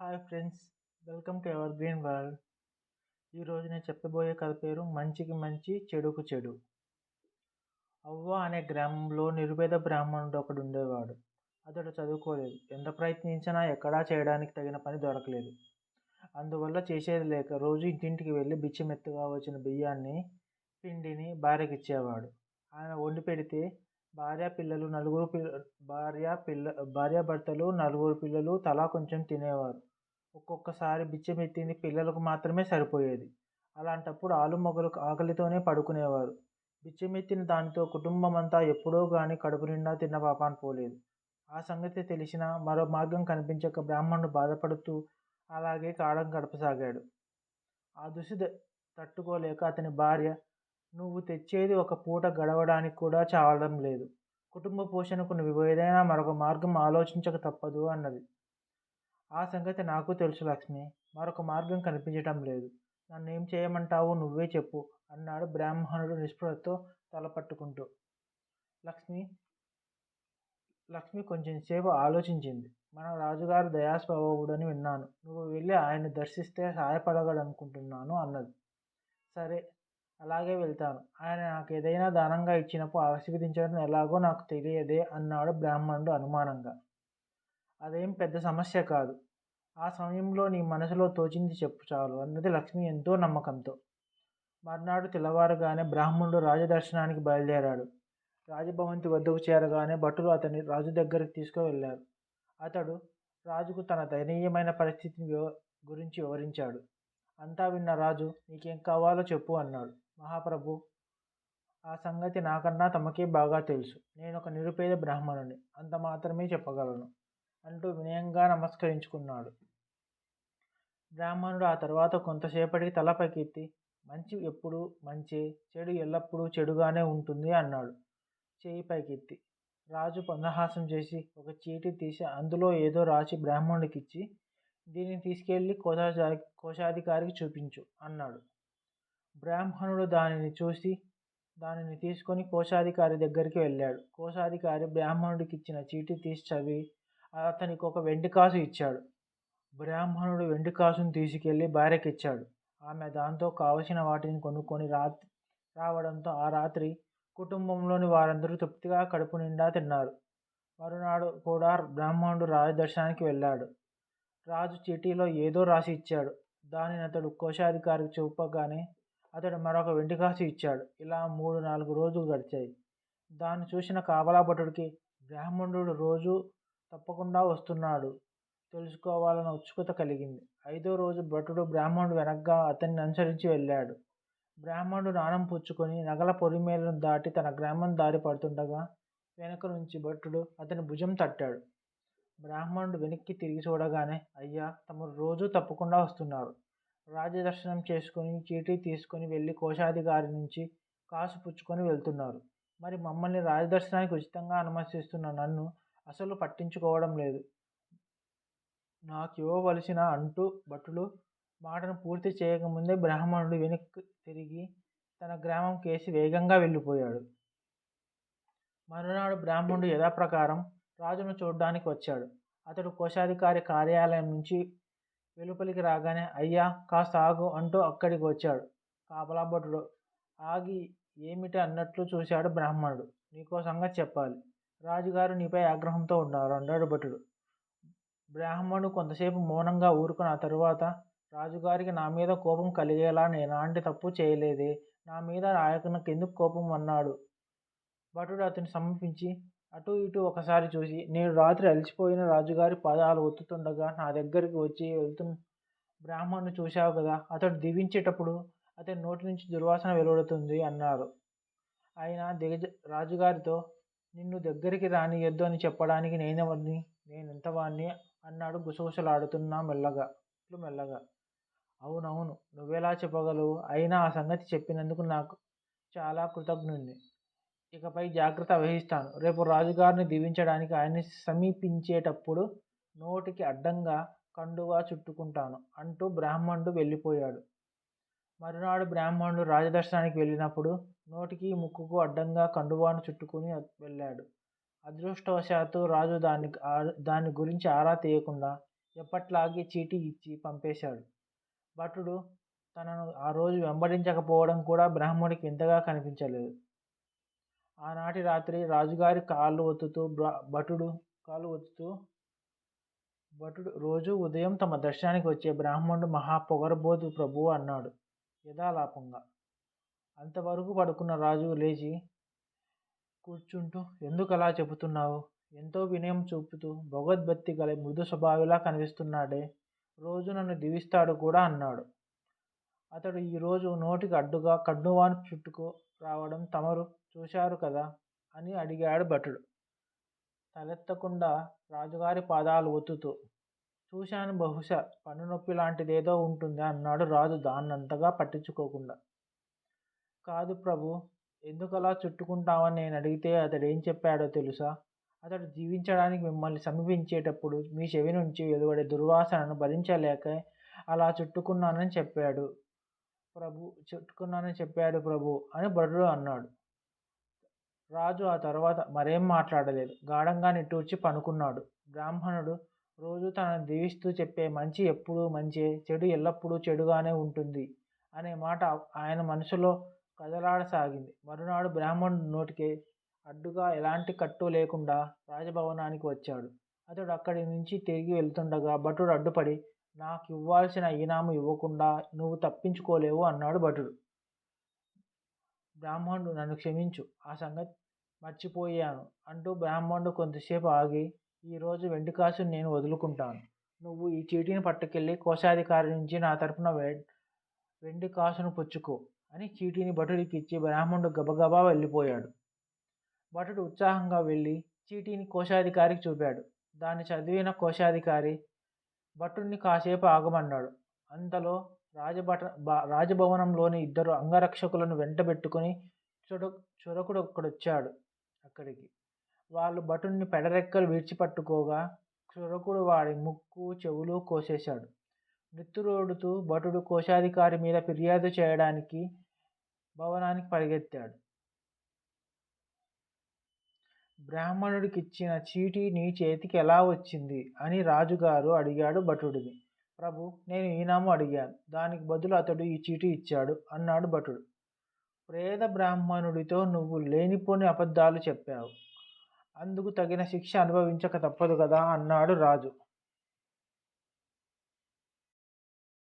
Hi friends welcome to evergreen world. ఈరోజు నేను చెప్పబోయే కథ పేరు మంచికి మంచి చెడుకు చెడు. అవ్వ అనే గ్రామంలో నిరుపేద బ్రాహ్మణుడు ఒకడు ఉండేవాడు. అతడు చదువుకోలేదు. ఎంత ప్రయత్నించినా ఎక్కడా చేయడానికి తగిన పని దొరకలేదు. అందువల్ల చేసేది లేక రోజు ఇంటింటికి వెళ్ళి బిచ్చమెత్తుగా వచ్చిన బియ్యాన్ని పిండిని భార్యకిచ్చేవాడు. ఆయన ఆమె వండి పెడితే భార్య పిల్లలు నలుగురు పిల్ల భార్య పిల్ల భార్యాభర్తలు నలుగురు పిల్లలు తలా కొంచెం తినేవారు. ఒక్కొక్కసారి బిచ్చమెత్తింది పిల్లలకు మాత్రమే సరిపోయేది. అలాంటప్పుడు ఆలుమొగలు ఆకలితోనే పడుకునేవారు. బిచ్చమెత్తిన దానితో కుటుంబం అంతా ఎప్పుడో కానీ కడుపు నిండా తిన్న పాపాన పోలేదు. ఆ సంగతి తెలిసిన మరో మార్గం కనిపించక బ్రాహ్మణుడు బాధపడుతూ అలాగే కాలం గడపసాగాడు. ఆ దుస్థితి తట్టుకోలేక అతని భార్య నువ్వు తెచ్చేది ఒక పూట గడవడానికి కూడా చావడం లేదు. కుటుంబ పోషణకు నువ్వు ఏదైనా మరొక మార్గం ఆలోచించక తప్పదు అన్నది. ఆ సంగతి నాకు తెలుసు లక్ష్మి. మరొక మార్గం కనిపించటం లేదు. నన్ను ఏం చేయమంటావు నువ్వే చెప్పు అన్నాడు బ్రాహ్మణుడు నిస్పృహతో తలపట్టుకుంటూ. లక్ష్మి లక్ష్మి కొంచెం సేపు ఆలోచించింది. మన రాజుగారు దయాస్వభావుడని విన్నాను. నువ్వు వెళ్ళి ఆయన్ని దర్శిస్తే సహాయపడగలనుకుంటున్నాను అన్నది. సరే అలాగే వెళ్తాను. ఆయన నాకు ఏదైనా దానంగా ఇచ్చినప్పుడు ఆశీర్వదించడం ఎలాగో నాకు తెలియదే అన్నాడు బ్రాహ్మణుడు అనుమానంగా. అదేం పెద్ద సమస్య కాదు. ఆ సమయంలో నీ మనసులో తోచింది చెప్పు చాలు అన్నది లక్ష్మి ఎంతో నమ్మకంతో. మర్నాడు తెల్లవారుగానే బ్రాహ్మణుడు రాజదర్శనానికి బయలుదేరాడు. రాజభవంతి వద్దకు చేరగానే భటులు అతన్ని రాజు దగ్గరికి తీసుకువెళ్ళారు. అతడు రాజుకు తన దయనీయమైన పరిస్థితిని వివ గురించి వివరించాడు. అంతా విన్న రాజు నీకేం కావాలో చెప్పు అన్నాడు. మహాప్రభు ఆ సంగతి నాకన్నా తమకే బాగా తెలుసు. నేను ఒక నిరుపేద బ్రాహ్మణుని అంత మాత్రమే చెప్పగలను అంటూ వినయంగా నమస్కరించుకున్నాడు. బ్రాహ్మణుడు ఆ తర్వాత కొంతసేపటికి తల పకెత్తి మంచి ఎప్పుడు మంచి చెడు ఎల్లప్పుడూ చెడుగానే ఉంటుంది అన్నాడు. చేయి పైకెత్తి రాజు పందహాసం చేసి ఒక చీటీ తీసి అందులో ఏదో రాసి బ్రాహ్మణుడికి ఇచ్చి దీన్ని తీసుకెళ్ళి కోశాధికారి కోశాధికారికి చూపించు అన్నాడు. బ్రాహ్మణుడు దానిని చూసి దానిని తీసుకొని కోశాధికారి దగ్గరికి వెళ్ళాడు. కోశాధికారి బ్రాహ్మణుడికి ఇచ్చిన చీటీ తీసి చదివి అతనికి ఒక వెండికాసు ఇచ్చాడు. బ్రాహ్మణుడు వెండికాసును తీసుకెళ్ళి తీసుకెళ్ళి భార్యకి ఇచ్చాడు ఆమె దాంతో కావలసిన వాటిని కొనుక్కొని రాత్రి రావడంతో ఆ రాత్రి కుటుంబంలోని వారందరూ తృప్తిగా కడుపు నిండా తిన్నారు. మరునాడు కూడా బ్రాహ్మణుడు రాజదర్శనానికి వెళ్ళాడు. రాజు చీటీలో ఏదో రాసి ఇచ్చాడు. దానిని అతడు కోశాధికారికి చూపగానే అతడు మరొక వెండి కాసు ఇచ్చాడు. ఇలా మూడు నాలుగు రోజులు గడిచాయి. దాన్ని చూసిన కాపలా భటుడికి బ్రాహ్మణుడు రోజు తప్పకుండా వస్తున్నాడు. తెలుసుకోవాలన్న ఉత్సుకత కలిగింది. ఐదో రోజు భటుడు బ్రాహ్మణుడు వెనక్గా అతన్ని అనుసరించి వెళ్ళాడు. బ్రాహ్మణుడు నాణం పుచ్చుకొని నగల పొరిమేలను దాటి తన గ్రామం దారి పడుతుండగా వెనక నుంచి భట్టుడు అతని భుజం తట్టాడు. బ్రాహ్మణుడు వెనక్కి తిరిగి చూడగానే అయ్యా తమరు రోజు తప్పకుండా వస్తున్నారు. రాజదర్శనం చేసుకుని చీటీ తీసుకుని వెళ్ళి కోశాధికారి నుంచి కాసు పుచ్చుకొని వెళ్తున్నారు. మరి మమ్మల్ని రాజదర్శనానికి ఉచితంగా అనుమతిస్తున్న నన్ను అసలు పట్టించుకోవడం లేదు. నాకు ఇవ్వవలసిన అంటూ భటులు మాటను పూర్తి చేయకముందే బ్రాహ్మణుడు వెనక్కి తిరిగి తన గ్రామం కేసి వేగంగా వెళ్ళిపోయాడు. మరునాడు బ్రాహ్మణుడు యథాప్రకారం రాజును చూడడానికి వచ్చాడు. అతడు కోశాధికారి కార్యాలయం నుంచి వెలుపలికి రాగానే అయ్యా కాస్త ఆగు అంటూ అక్కడికి వచ్చాడు. కాపలా భటుడు ఆగి ఏమిటి అన్నట్లు చూశాడు బ్రాహ్మణుడు. నీకో సంగతి చెప్పాలి. రాజుగారు నీపై ఆగ్రహంతో ఉన్నారు అన్నాడు భటుడు. బ్రాహ్మణుడు కొంతసేపు మౌనంగా ఊరుకున్న తరువాత రాజుగారికి నా మీద కోపం కలిగేలా నేను తప్పు చేయలేదే. నా మీద ఆయనకు ఎందుకు కోపం అన్నాడు. భటుడు అతను సమీపించి అటు ఇటు ఒకసారి చూసి నేను రాత్రి అలసిపోయిన రాజుగారి పాదాలు ఒత్తుతుండగా నా దగ్గరికి వచ్చి వెళ్తున్న బ్రాహ్మణ్ణి చూశావు కదా అతడు దివించేటప్పుడు అతని నోటి నుంచి దుర్వాసన వెలువడుతుంది అన్నారు. ఆయన దిగజ రాజుగారితో నిన్ను దగ్గరికి రానియొద్దు అని చెప్పడానికి నేనెవరిని? నేను ఎంతవాణ్ణి అన్నాడు గుసగుసలాడుతున్నా మెల్లగా మెల్లగా. అవునవును నువ్వెలా చెప్పగలవు? అయినా ఆ సంగతి చెప్పినందుకు నాకు చాలా కృతజ్ఞుణ్ణి. ఇకపై జాగ్రత్త వహిస్తాను రేపు రాజుగారిని దీవించడానికి ఆయన్ని సమీపించేటప్పుడు నోటికి అడ్డంగా కండువా చుట్టుకుంటాను అంటూ బ్రాహ్మణుడు వెళ్ళిపోయాడు. మరునాడు బ్రాహ్మణుడు రాజదర్శనానికి వెళ్ళినప్పుడు నోటికి ముక్కుకు అడ్డంగా కండువాను చుట్టుకుని వెళ్ళాడు. అదృష్టవశాత్తు రాజు దాన్ని దాని గురించి ఆరా తీయకుండా ఎప్పట్లాగే చీటీ ఇచ్చి పంపేశాడు. భటుడు తనను ఆ రోజు వెంబడించకపోవడం కూడా బ్రాహ్మణుడికి ఇంతగా కనిపించలేదు. ఆనాటి రాత్రి రాజుగారి కాళ్ళు ఒత్తుతూ భటుడు కాళ్ళు ఒత్తుతూ భటుడు రోజు ఉదయం తమ దర్శనానికి వచ్చే బ్రాహ్మణుడు మహా పొగరబోతు ప్రభువు అన్నాడు యథాలాపంగా. అంతవరకు పడుకున్న రాజు లేచి కూర్చుంటూ ఎందుకు అలా చెబుతున్నావు? ఎంతో వినయం చూపుతూ భగవద్భక్తి గల మృదు స్వభావిలా కనిపిస్తున్నాడే. రోజు నన్ను దీవిస్తాడు కూడా అన్నాడు. అతడు ఈరోజు నోటికి అడ్డుగా కడ్డువాను చుట్టుకు రావడం తమరు చూశారు కదా అని అడిగాడు భటుడు. తలెత్తకుండా రాజుగారి పాదాలు ఒత్తుతూ చూశాను బహుశా పన్నునొప్పి లాంటిదేదో ఉంటుంది అన్నాడు రాజు దాన్నంతగా పట్టించుకోకుండా. కాదు ప్రభు ఎందుకలా చుట్టుకుంటామని నేను అడిగితే అతడు ఏం చెప్పాడో తెలుసా? అతడు జీవించడానికి మిమ్మల్ని సమీపించేటప్పుడు మీ చెవి నుంచి వెలువడే దుర్వాసనను భరించలేక అలా చుట్టుకున్నానని చెప్పాడు. ప్రభు చుట్టుకున్నానని చెప్పాడు ప్రభు అని భటుడు అన్నాడు. రాజు ఆ తర్వాత మరేం మాట్లాడలేదు. గాఢంగా నిట్టూర్చి పనుకున్నాడు. బ్రాహ్మణుడు రోజు తనను దీవిస్తూ చెప్పే మంచి ఎప్పుడూ మంచే చెడు ఎల్లప్పుడూ చెడుగానే ఉంటుంది అనే మాట ఆయన మనసులో కదలాడసాగింది. మరునాడు బ్రాహ్మణుడు నోటికి అడ్డుగా ఎలాంటి కట్టు లేకుండా రాజభవనానికి వచ్చాడు. అతడు అక్కడి నుంచి తిరిగి వెళ్తుండగా భటుడు అడ్డుపడి నాకు ఇవ్వాల్సిన ఈనాము ఇవ్వకుండా నువ్వు తప్పించుకోలేవు అన్నాడు భటుడు. బ్రాహ్మణుడు నన్ను క్షమించు. ఆ సంగతి మర్చిపోయాను అంటూ బ్రాహ్మణుడు కొంతసేపు ఆగి ఈరోజు వెండి కాసును నేను వదులుకుంటాను. నువ్వు ఈ చీటీని పట్టుకెళ్ళి కోశాధికారి నుంచి నా తరపున వెండి కాసును పుచ్చుకో అని చీటీని భటుడికి ఇచ్చి బ్రాహ్మణుడు గబగబా వెళ్ళిపోయాడు. భటుడు ఉత్సాహంగా వెళ్ళి చీటీని కోశాధికారికి చూపాడు. దాన్ని చదివిన కోశాధికారి భటుడిని కాసేపు ఆగమన్నాడు. అంతలో రాజభట రాజభవనంలోని ఇద్దరు అంగరక్షకులను వెంటబెట్టుకుని చుర చురకుడు ఒక్కడొచ్చాడు అక్కడికి. వాళ్ళు భటుడిని పెడరెక్కలు విడిచిపట్టుకోగా చురకుడు వాడి ముక్కు చెవులు కోసేశాడు. నిత్తురోడుతూ భటుడు కోశాధికారి మీద ఫిర్యాదు చేయడానికి భవనానికి పరిగెత్తాడు. బ్రాహ్మణుడికిచ్చిన చీటీ నీ చేతికి ఎలా వచ్చింది? అని రాజుగారు అడిగాడు భటుడిని. ప్రభు నేను ఈనాము అడిగాను. దానికి బదులు అతడు ఈ చీటీ ఇచ్చాడు అన్నాడు భటుడు. ప్రేద బ్రాహ్మణుడితో నువ్వు లేనిపోని అబద్ధాలు చెప్పావు. అందుకు తగిన శిక్ష అనుభవించక తప్పదు కదా అన్నాడు రాజు.